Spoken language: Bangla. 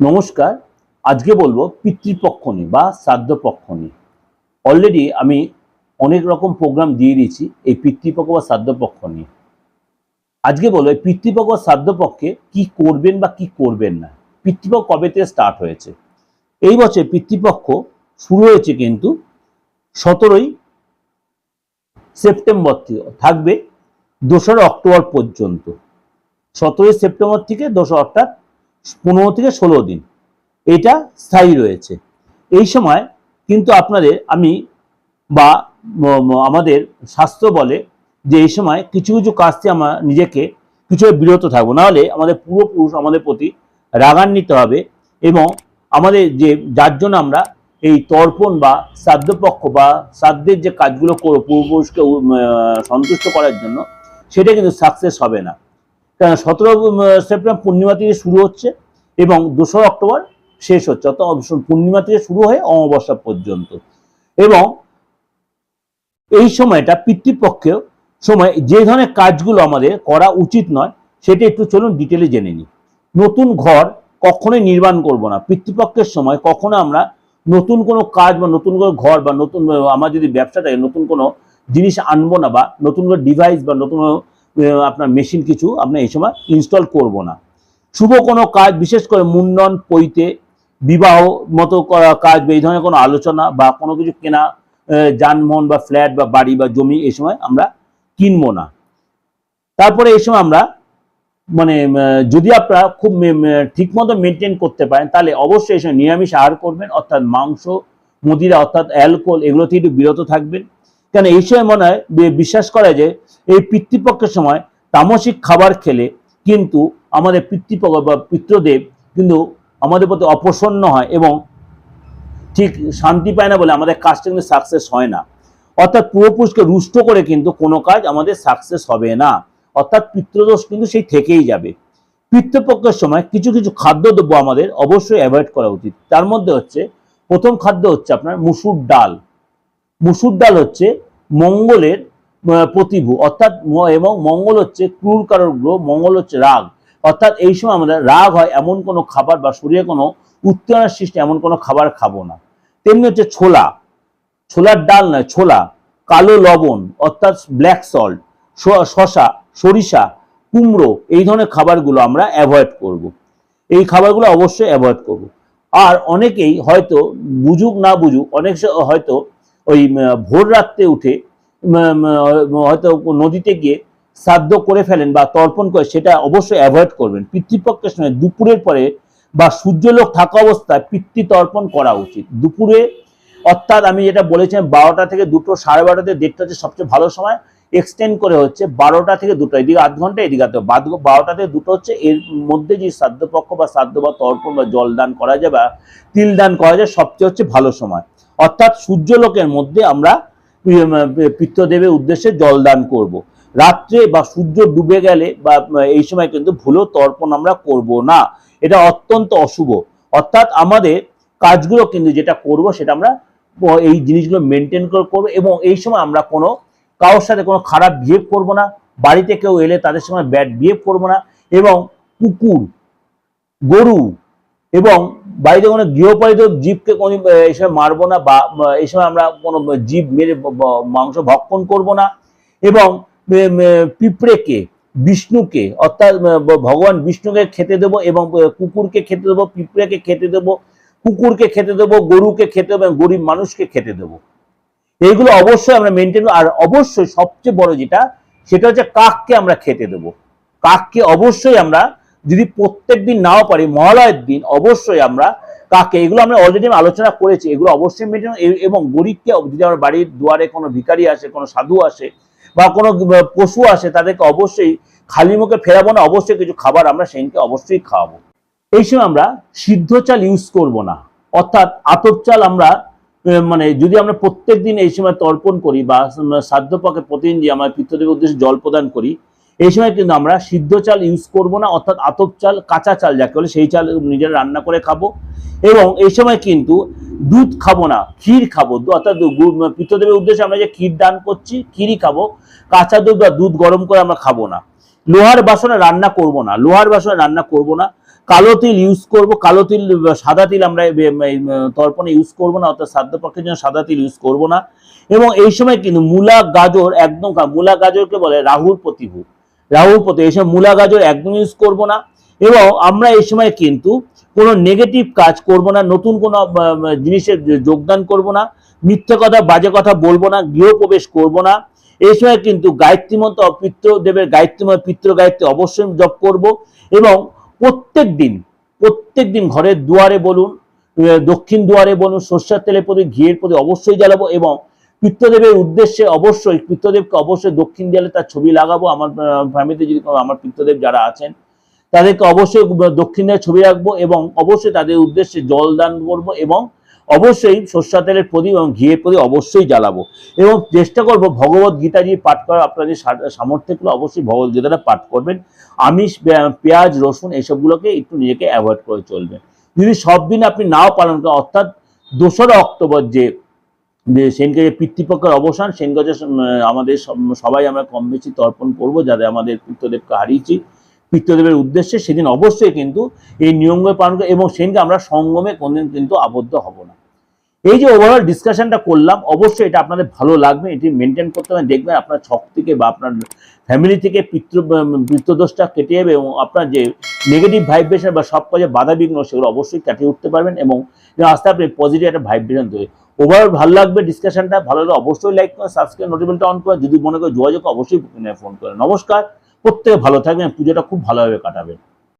নমস্কার, আজকে বলব পিতৃপক্ষ নিয়ে বা শ্রাদ্ধ পক্ষ নিয়ে। অলরেডি আমি অনেক রকম প্রোগ্রাম দিয়ে দিয়েছি এই পিতৃপক্ষ বা শ্রাদ্ধ পক্ষ নিয়ে। আজকে বলব এই পিতৃপক্ষ বা শ্রাদ্ধ পক্ষে কি করবেন বা কি করবেন না। পিতৃপক্ষ কবে থেকে স্টার্ট হয়েছে? এই বছর পিতৃপক্ষ শুরু হয়েছে কিন্তু সতেরোই সেপ্টেম্বর থেকে থাকবে দোসরা অক্টোবর পর্যন্ত। সতেরোই সেপ্টেম্বর থেকে দোসরা অর্থাৎ পনেরো থেকে ষোলো দিন। এটা স্থায়ী রয়েছে। এই সময় কিন্তু আপনাদের আমি বা আমাদের শাস্ত্র বলে যে এই সময় কিছু কিছু কাজ থেকে আমরা নিজেকে কিছু বিরত থাকব। নাহলে আমাদের পূর্বপুরুষ আমাদের প্রতি রাগান্বিত হবে এবং আমাদের যে, যার জন্য আমরা এই তর্পণ বা শ্রাদ্ধপক্ষ বা শ্রাদ্ধের যে কাজগুলো করব পূর্বপুরুষকে সন্তুষ্ট করার জন্য, সেটা কিন্তু সাকসেস হবে না। সতেরো সেপ্টেম্বর পূর্ণিমা থেকে শুরু হচ্ছে এবং দোসরা অক্টোবর শেষ হচ্ছে। অর্থাৎ পূর্ণিমা থেকে শুরু হয়ে অমাবস্যা পর্যন্ত। এবং এই সময়টা পিতৃপক্ষেও সময় যে ধরনের কাজগুলো আমাদের করা উচিত নয় সেটা একটু চলুন ডিটেলে জেনে নিই। নতুন ঘর কখনোই নির্মাণ করব না। পিতৃপক্ষের সময় কখনো আমরা নতুন কোনো কাজ বা নতুন কোনো ঘর বা নতুন আমার যদি ব্যবসা থাকে নতুন কোনো জিনিস আনব না বা নতুন কোনো ডিভাইস বা নতুন কোনো, আপনার মেশিন কিছু আমরা এই সময় ইনস্টল করব না। শুভ কোনো কাজ, বিশেষ করে মুন্ডন, পৈতে, বিবাহ মতো কাজ বা এই ধরনের কোনো আলোচনা বা কোনো কিছু কেনা যানবাহন বা ফ্ল্যাট বা বাড়ি বা জমি এই সময় আমরা কিনবো না। তারপরে এই সময় আমরা মানে যদি আপনারা খুব ঠিক মতো মেনটেন করতে পারেন, তাহলে অবশ্যই এই সময় নিরামিষ আহার করবেন, অর্থাৎ মাংস, মদিরা, অর্থাৎ অ্যালকোহল এগুলো থেকে একটু বিরত থাকবেন। কেন, এই সময় মনে হয় বিশ্বাস করা যে এই পিতৃপক্ষের সময় তামসিক খাবার খেলে কিন্তু আমাদের পিতৃপক্ষ বা পিতৃদেব কিন্তু আমাদের প্রতি অপ্রসন্ন হয় এবং ঠিক শান্তি পায় না বলে আমাদের কাজটা কিন্তু সাকসেস হয় না। অর্থাৎ পূর্বপুরুষকে রুষ্ট করে কিন্তু কোনো কাজ আমাদের সাকসেস হবে না। অর্থাৎ পিতৃদোষ কিন্তু সেই থেকেই যাবে। পিতৃপক্ষের সময় কিছু কিছু খাদ্যদ্রব্য আমাদের অবশ্যই অ্যাভয়েড করা উচিত। তার মধ্যে হচ্ছে, প্রথম খাদ্য হচ্ছে আপনার মুসুর ডাল। মুসুর ডাল হচ্ছে মঙ্গলের প্রতিভু। অর্থাৎ এবং মঙ্গল হচ্ছে ক্রুর কারক গ্রহ, মঙ্গল হচ্ছে রাগ। অর্থাৎ এই সময় আমাদের রাগ হয়, এমন কোনো খাবার বা শরীরে কোনো উত্তেজনার সৃষ্টি, এমন কোনো খাবার খাব না। তেমনি হচ্ছে ছোলা। ছোলার ডাল নয়, ছোলা। কালো লবণ, অর্থাৎ ব্ল্যাক সল্ট শশা সরিষা, কুমড়ো, এই ধরনের খাবারগুলো আমরা অ্যাভয়েড করব। এই খাবারগুলো অবশ্যই অ্যাভয়েড করব। আর অনেকেই হয়তো বুঝুক না বুঝুক, অনেক হয়তো ওই ভোর রাত্রে উঠে হয়তো নদীতে গিয়ে শ্রাদ্ধ করে ফেলেন বা তর্পণ করে, সেটা অবশ্যই অ্যাভয়েড করবেন। পিতৃপক্ষের সময় দুপুরের পরে বা সূর্যলোক থাকা অবস্থায় পিতৃ তর্পণ করা উচিত। দুপুরে, অর্থাৎ আমি যেটা বলেছিলাম, বারোটা থেকে দুটো, সাড়ে বারোটাতে দেড়টা হচ্ছে সবচেয়ে ভালো সময়। এক্সটেন্ড করে হচ্ছে বারোটা থেকে দুটো, এদিকে আধ ঘণ্টা, এদিকে আধ। বারোটা থেকে দুটো হচ্ছে এর মধ্যে যে শ্রাদ্ধপক্ষ বা শ্রাদ্ধ বা তর্পণ বা জল দান করা যায় বা তিল দান করা যায়, সবচেয়ে হচ্ছে ভালো সময়। অর্থাৎ সূর্যলোকের মধ্যে আমরা উম, পিতৃদেবের উদ্দেশ্যে জল দান করব। রাত্রে বা সূর্য ডুবে গেলে বা এই সময় কিন্তু ভুলো তর্পণ আমরা করব না। এটা অত্যন্ত অশুভ। অর্থাৎ আমাদের কাজগুলো কিন্তু যেটা করব সেটা আমরা এই জিনিসগুলো মেনটেন করে করব এবং এই সময় আমরা কোনো কারোর সাথে কোনো খারাপ বিহেভ করব না। বাড়িতে কেউ এলে তাদের সঙ্গে ব্যাড বিহেভ করব না। এবং কুকুর গরু এবং বাড়িতে কোনো গৃহপালিত জীবকে কোনো এই সময় মারবো না বা এই সময় আমরা কোনো জীব মেরে মাংস ভক্ষণ করব না এবং পিঁপড়েকে, বিষ্ণুকে, অর্থাৎ ভগবান বিষ্ণুকে খেতে দেবো এবং কুকুরকে খেতে দেবো, পিঁপড়েকে খেতে দেবো, কুকুরকে খেতে দেবো, গরুকে খেতে দেবো গরিব মানুষকে খেতে দেবো। এইগুলো অবশ্যই আমরা মেনটেন আর অবশ্যই সবচেয়ে বড় যেটা, সেটা হচ্ছে কাককে আমরা খেতে দেবো। কাককে অবশ্যই আমরা যদি প্রত্যেক দিন নাও পারি, মহালয়ের দিন অবশ্যই আমরা কাকে, এগুলো আমরা অলরেডি আলোচনা করেছি, এগুলো অবশ্যই মেনটেন এবং গরিবকে যদি আমার বাড়ির দুয়ারে কোনো ভিখারি আসে, কোনো সাধু আসে, বা কোনো পশু আসে, তাদেরকে অবশ্যই খালি মুখে ফেরাবো না, অবশ্যই কিছু খাবার আমরা সেদিনকে অবশ্যই খাওয়াবো। এই সময় আমরা সিদ্ধ চাল ইউজ করব না, অর্থাৎ আতপ চাল আমরা মানে যদি আমরা প্রত্যেক দিন এই সময় তর্পণ করি বা সাধ্য পক্ষে প্রতিদিন যে আমরা পিতৃদেবের উদ্দেশ্যে জল প্রদান করি এই সময় কিন্তু আমরা সিদ্ধ চাল ইউজ করব না, অর্থাৎ আতপ চাল, কাঁচা চাল যাকে বলে, সেই চাল নিজেরা রান্না করে খাব। এবং এই সময় কিন্তু দুধ খাব না, ক্ষীর খাব। অর্থাৎ পিতৃদেবের উদ্দেশ্যে আমরা যে ক্ষীর দান করছি, ক্ষীরই খাব। কাঁচা দুধ বা দুধ গরম করে আমরা খাব না। লোহার বাসনে রান্না করব না, লোহার বাসনে রান্না করব না। কালো তিল ইউজ করব, কালো তিল, সাদা তিল আমরা তর্পণে ইউজ করব না, অর্থাৎ সাধ্য পক্ষের জন্য সাদা তিল ইউজ করব না। এবং এই সময় কিন্তু মূলা গাজর একদম মূলা গাজরকে বলে রাহুর প্রতিভূ। রাহুর প্রতি এই সময় মূলা গাজর একদম ইউজ করব না। এবং আমরা এই সময় কিন্তু কোনো নেগেটিভ কাজ করব না, নতুন কোনো জিনিসের যোগদান করব না, মিথ্যে কথা, বাজে কথা বলব না, গৃহপ্রবেশ করব না। এই সময় কিন্তু গায়ত্রী মন্ত্র, পিতৃদেবের গায়ত্রী পিতৃ গায়ত্রী অবশ্যই জপ করব। এবং প্রত্যেক দিন প্রত্যেক দিন ঘরের দুয়ারে বলুন দক্ষিণ দুয়ারে বলুন, সর্ষের তেলের প্রতি ঘিয়ের প্রতি অবশ্যই জ্বালাবো এবং পিত্তদেবের উদ্দেশ্যে অবশ্যই পিত্তদেবকে অবশ্যই দক্ষিণ দেয়ালে তার ছবি লাগাবো। আমার ফ্যামিলিতে যদি আমার পিত্তদেব যারা আছেন, তাদেরকে অবশ্যই দক্ষিণ দেয়ালে ছবি রাখব এবং অবশ্যই তাদের উদ্দেশ্যে জল দান করব এবং অবশ্যই সর্ষা তেলের প্রদীপ এবং ঘিয়ের প্রদীপ অবশ্যই জ্বালাবো। এবং চেষ্টা করব ভগবত গীতা যে পাঠ করা আপনাদের সামর্থ্যগুলো অবশ্যই ভগবত গীতাটা পাঠ করবেন। আমিষ পেঁয়াজ, রসুন এসবগুলোকে একটু নিজেকে অ্যাভয়েড করে চলবেন। যদি সব দিন আপনি নাও পালন করেন, অর্থাৎ দোসরা অক্টোবর যে যে সেনকে পিতৃপক্ষের অবসান সেনকে যে আমাদের সবাই আমরা কম বেশি তর্পণ করব যাদের আমাদের পিতৃদেবকে হারিয়েছি। পিতৃদেবের উদ্দেশ্যে সেদিন অবশ্যই কিন্তু এই নিয়মগুলো পালন করে এবং সেদিনকে আমরা সঙ্গমে কোনদিন কিন্তু আবদ্ধ হব না। এই যে ওভারঅল ডিসকাশনটা করলাম, অবশ্যই এটা আপনাদের ভালো লাগবে, এটি মেনটেন করতে হবে। দেখবেন আপনার ছক থেকে বা আপনার ফ্যামিলি থেকে পিতৃ পিতৃদোষটা কেটে যাবে এবং আপনার যে নেগেটিভ ভাইব্রেশন বা সব কাজে বাধা বিঘ্ন, সেগুলো অবশ্যই কাটিয়ে উঠতে পারবেন এবং আস্তে আপনি পজিটিভ একটা ভাইব্রেশন তৈরি ওভারঅল ভালো লাগবে ডিসকাশনটা ভালো লাগলে অবশ্যই লাইক করেন সাবস্ক্রাইব নোটিফিকেশনটা অন করেন। যদি মনে করে যোগাযোগ, অবশ্যই ফোন করেন নমস্কার, প্রত্যেকে ভালো থাকবেন, পুজোটা খুব ভালোভাবে কাটাবেন।